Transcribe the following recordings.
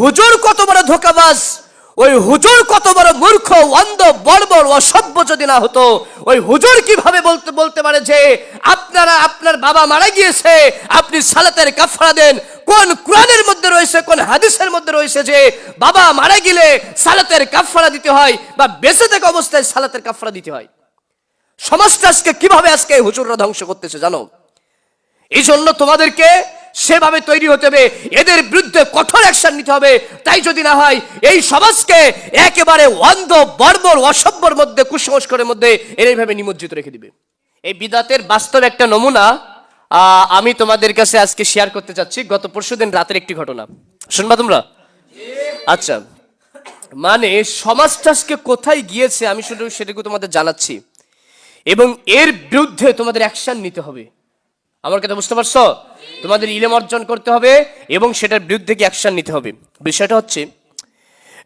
হুজুর কত বড় ধোকাবাজ, ওই হুজুর কত বড় মূর্খ, অন্ধ, বর্বর, অসভ্য যদি না হতো, ওই হুজুর কীভাবে বলতে বলতে পারে যে, আপনারা, আপনার বাবা মারা গিয়েছে, আপনি সালাতের কাফারা দেন, কোন কোরআনের মধ্যে রয়েছে, কোন হাদিসের মধ্যে রয়েছে যে, বাবা মারা গেলে সালাতের কাফারা দিতে হয়, বা বেঁচে থাকা অবস্থায় সালাতের কাফারা দিতে হয়। সমাজটা আজকে কীভাবে আজকে হুজুররা ধ্বংস করতেছে জানো? এই জন্য তোমাদেরকে সেভাবে তৈরি হতে হবে। এদের বিরুদ্ধে কঠোর অ্যাকশন নিতে হবে। তাই যদি না হয়, এই সমাজকে একেবারে অন্ধ, বর্বর অসভ্যর মধ্যে, কুসংস্কারের মধ্যে এর এইভাবে নিমজ্জিত রেখে দিবে। এই বিদাতের বাস্তব একটা নমুনা আমি তোমাদের কাছে আজকে শেয়ার করতে চাচ্ছি। গত পরশুদিন রাতের একটি ঘটনা। শুনবা তোমরা? আচ্ছা। মানে সমাজটা আজকে কোথায় গিয়েছে আমি শুধু সেটুকু তোমাদের জানাচ্ছি। এবং এর বিরুদ্ধে তোমাদের অ্যাকশন নিতে হবে। আমার কথা বুঝতে পারছ? তোমাদের ইলেম অর্জন করতে হবে এবং সেটার বিরুদ্ধে কি অ্যাকশন নিতে হবে। বিষয়টা হচ্ছে,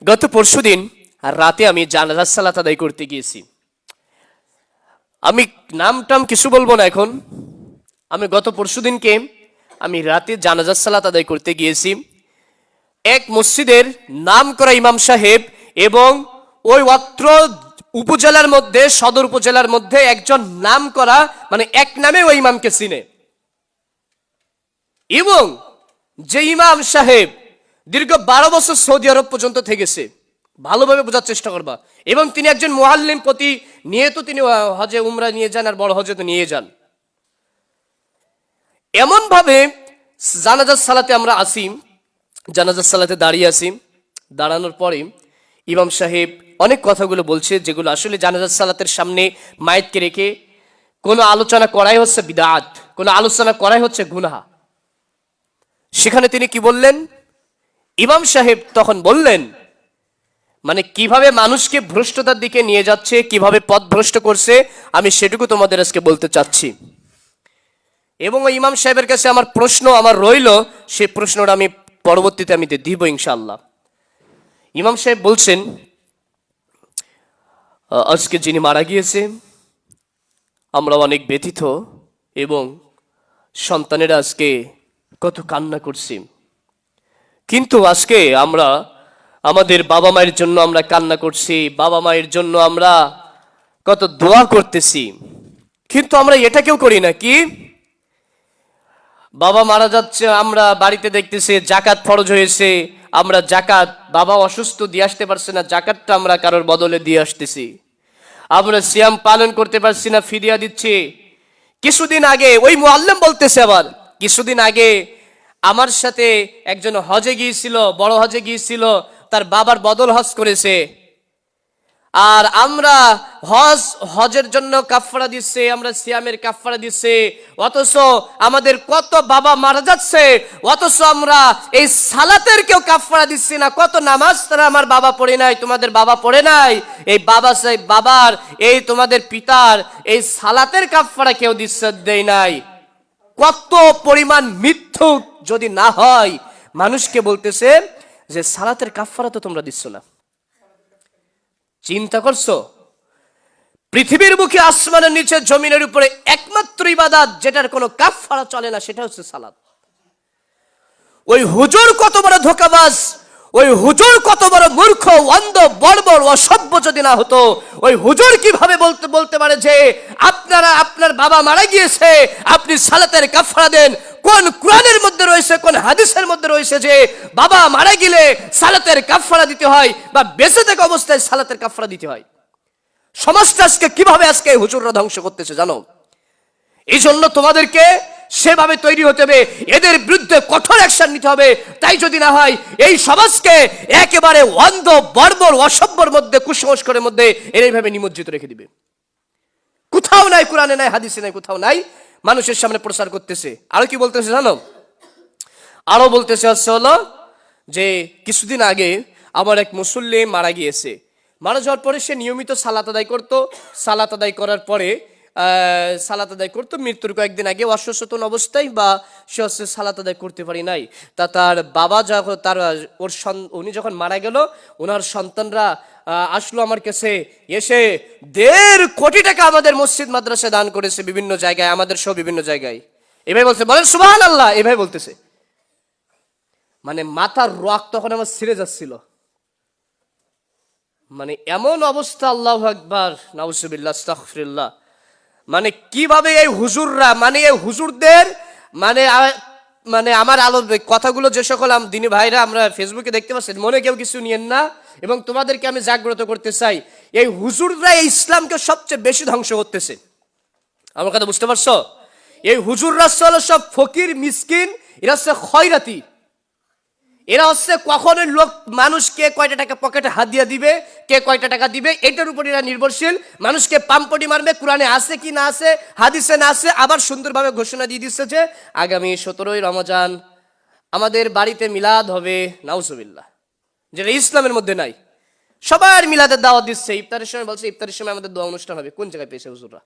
গত পরশু পরশুদিন রাতে আমি জানাজার সালাত আদায় করতে গিয়েছি। আমি নাম টাম কিছু বলব না এখন। আমি গত পরশুদিনকে আমি রাতে জানাজার সালাত আদায় করতে গিয়েছি। এক মসজিদের নাম করা ইমাম সাহেব এবং ওই অত্র উপজেলার মধ্যে, সদর উপজেলার মধ্যে একজন নাম করা মানে এক নামে ওই ইমামকে চিনে। এবং যে ইমাম সাহেব দীর্ঘ বারো বছর সৌদি আরব পর্যন্ত থেকেছে, ভালোভাবে বোঝার চেষ্টা করবা। এবং তিনি একজন মোহাল্লিম প্রতি নিয়ে তো তিনি হজে উমরা নিয়ে যান আর বড় হজে তো নিয়ে যান। এমন ভাবে জানাজার সালাতে আমরা আসি, জানাজার সালাতে দাঁড়িয়ে আছি দাঁড়ানোর পরে ইমাম সাহেব অনেক কথাগুলো বলছে, যেগুলো আসলে জানাজার সালাতের সামনে মায়েতকে রেখে কোনো আলোচনা করাই হচ্ছে বিদাত, কোনো আলোচনা করাই হচ্ছে গুনাহা। সেখানে তিনি কি বললেন? ইমাম সাহেব তখন বললেন মানে কীভাবে মানুষকে ভ্রষ্টতার দিকে নিয়ে যাচ্ছে, কীভাবে পথ ভ্রষ্ট করছে, আমি সেটুকু তোমাদের আজকে বলতে চাচ্ছি। এবং ওই ইমাম সাহেবের কাছে আমার প্রশ্ন আমার রইল সেই প্রশ্নটা আমি পরবর্তীতে আমি দিব ইনশাল্লাহ ইমাম সাহেব বলছেন আজকে যিনি মারা গিয়েছে আমরা অনেক ব্যথিত এবং সন্তানেরা আজকে কত কান্না করছি। কিন্তু আজকে আমরা আমাদের বাবা মায়ের জন্য আমরা কান্না করছি, বাবা মায়ের জন্য আমরা কত দোয়া করতেছি। কিন্তু আমরা এটা কেউ করি না, কি? বাবা মারা যাচ্ছে, আমরা বাড়িতে দেখতেছি জাকাত ফরজ হয়েছে, আমরা জাকাত বাবা অসুস্থ দিয়ে আসতে পারছে না, জাকাতটা আমরা কারোর বদলে দিয়ে আসতেছি। আমরা সিয়াম পালন করতে পারছি না, ফিরিয়া দিচ্ছি। কিছুদিন আগে ওই মুআল্লিম বলতেছে আবার কিছুদিন আগে আমার সাথে একজন হজে গিয়েছিল, বড় হজে গিয়েছিল, তার বাবার বদল হজ করেছে। আর আমরা হজ, হজের জন্য কাফফারা দিচ্ছে, আমরা সিয়ামের কাফফারা দিচ্ছে, অথচ আমাদের কত বাবা মারা যাচ্ছে, অথচ আমরা এই সালাতের কেউ কাফফারা দিচ্ছি না। কত নামাজ তারা আমার বাবা পড়ে নাই, তোমাদের বাবা পড়ে নাই। এই বাবা সেই বাবার, এই তোমাদের পিতার এই সালাতের কাফফারা কেউ দিচ্ছে, দেয় নাই। কত পরিমাণ মিথ্যু যদি না হয়, মানুষকে বলতেছে যে, সালাতের কাফারা তো তোমরা দিচ্ছ না। চিন্তা করছ? পৃথিবীর মুখে আসমানের নিচে জমিনের উপরে একমাত্র ইবাদাত যেটার কোনো কাফারা চলে না, সেটা হচ্ছে সালাত। ওই হুজুর কত বড় ধোকাবাজ ওই হুজুর কত বড় মূর্খ, অন্ধ, বর্বর, অসভ্য যদি না হতো, ওই হুজুর কীভাবে বলতে বলতে পারে যে, আপনারা, আপনার বাবা মারা গিয়েছে, আপনি সালাতের কাফারা দেন, কোন কোরআনের মধ্যে রয়েছে, কোন হাদিসের মধ্যে রয়েছে যে, বাবা মারা গেলে সালাতের কাফারা দিতে হয়, বা বেঁচে থাকা অবস্থায় সালাতের কাফারা দিতে হয়। সমাজটা আজকে কীভাবে আজকে হুজুররা ধ্বংস করতেছে জানো? এই জন্য তোমাদেরকে সেভাবে তৈরি হতে হবে। এদের বিরুদ্ধে কঠোর অ্যাকশন নিতে হবে। তাই যদি না হয়, এই সমাজকে একেবারে অন্ধ, বর্বর, অসভ্যর মধ্যে, কুসংস্কারের মধ্যে এইভাবে নিমজ্জিত রেখে দিবে। কোথাও নাই, কোরআনে নাই, হাদিসে নাই, কোথাও নাই। মানুষের সামনে প্রচার করতেছে। আরও কি বলতেছে জানো? আরও বলতেছে হচ্ছে হলো যে, কিছুদিন আগে আমার এক মুসল্লি মারা গিয়েছে। মারা যাওয়ার পরে সে নিয়মিত সালাত আদায় করতো। সালাত আদায় করার পরে সালাত আদায় করতো, মৃত্যুর কয়েকদিন আগে অসচেতন অবস্থায় বা সে হচ্ছে সালাত আদায় করতে পারি নাই। তা তার বাবা যখন তার, ওর উনি যখন মারা গেল ওনার সন্তানরা আসলো আমার কাছে, এসে দেড় কোটি টাকা আমাদের মসজিদ মাদ্রাসায় দান করেছে বিভিন্ন জায়গায়, আমাদের সব বিভিন্ন জায়গায়। এভাবে বলছে, বলেন সুবহান আল্লাহ এভাবে বলতেছে। মানে মাথার রক তখন আমার ছিঁড়ে যাচ্ছিল। মানে এমন অবস্থা, আল্লাহ আকবার নাউসুবিল্লাহ মানে কীভাবে এই হুজুররা মানে এই হুজুরদের মানে মানে আমার আলো কথাগুলো যে সকল দিনী ভাইরা আমরা ফেসবুকে দেখতে পাচ্ছেন মনে কেউ কিছু নিয়েন না। এবং তোমাদেরকে আমি জাগ্রত করতে চাই, এই হুজুররা এই ইসলামকে সবচেয়ে বেশি ধ্বংস করতেছে। আমার কথা বুঝতে পারছ? এই হুজুররা হলো সব ফকির, মিসকিন, এরা হচ্ছে খয়রাতি। এরা হচ্ছে কখন লোক, মানুষকে কয়টা টাকা পকেটে হাত দিয়ে দিবে, কে কয়টা টাকা দিবে, এটার উপর এরা নির্ভরশীল। মানুষকে পাম্পটি মারবে, কোরআনে আছে কি না আছে, হাদিসে না আছে, আবার সুন্দরভাবে ঘোষণা দিয়ে দিচ্ছে যে, আগামী সতেরোই রমজান আমাদের বাড়িতে মিলাদ হবে, নাউজুবিল্লাহ। যেটা ইসলামের মধ্যে নাই। সবার মিলাদের দাওয়াত দিচ্ছে, ইফতারের সময় বলছে, ইফতারের সময় আমাদের দোয়া অনুষ্ঠান হবে। কোন জায়গায় পেয়েছে হুজুররা?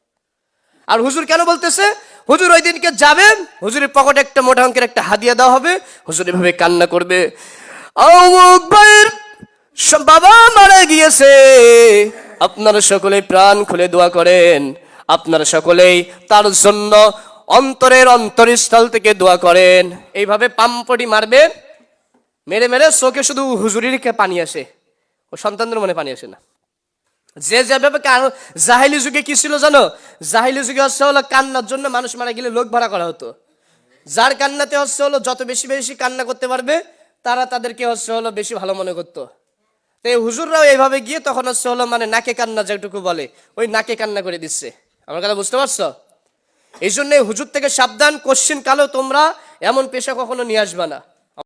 আর হুজুর কেন বলতেছে? হুজুর ওই দিনকে যাবেন? হুজুরের পকেটে একটা মোটা অঙ্কের একটা হাদিয়া দেওয়া হবে। হুজুর এভাবে কান্না করবে। বাবা মারা গিয়েছে। আপনারা সকলেই প্রাণ খুলে দোয়া করেন। আপনারা সকলেই তার জন্য অন্তরের অন্তরস্থল থেকে দোয়া করেন। এইভাবে পাম্পটি মারবে মেরে মেরে চোখে শুধু হুজুরির পানি আসে। ও সন্তানদের মনে পানি আসে না। যে যেভাবে কান- জাহিলি যুগে কি ছিল জানো? জাহিলি যুগে হচ্ছে হলো কান্নার জন্য মানুষ মারা গেলে লোক ভাড়া করা হতো। যার কান্নাতে হচ্ছে হলো যত বেশি বেশি কান্না করতে পারবে, তারা তাদেরকে হচ্ছে হলো বেশি ভালো মনে করতো। তো এই হুজুররাও এইভাবে গিয়ে তখন হচ্ছে হলো মানে নাকে কান্না যেটুকু বলে, ওই নাকে কান্না করে দিচ্ছে। আমার কথা বুঝতে পারছ? এই জন্য হুজুর থেকে সাবধান, কোশ্চিন কালো তোমরা এমন পেশা কখনো নিয়ে আসবা না।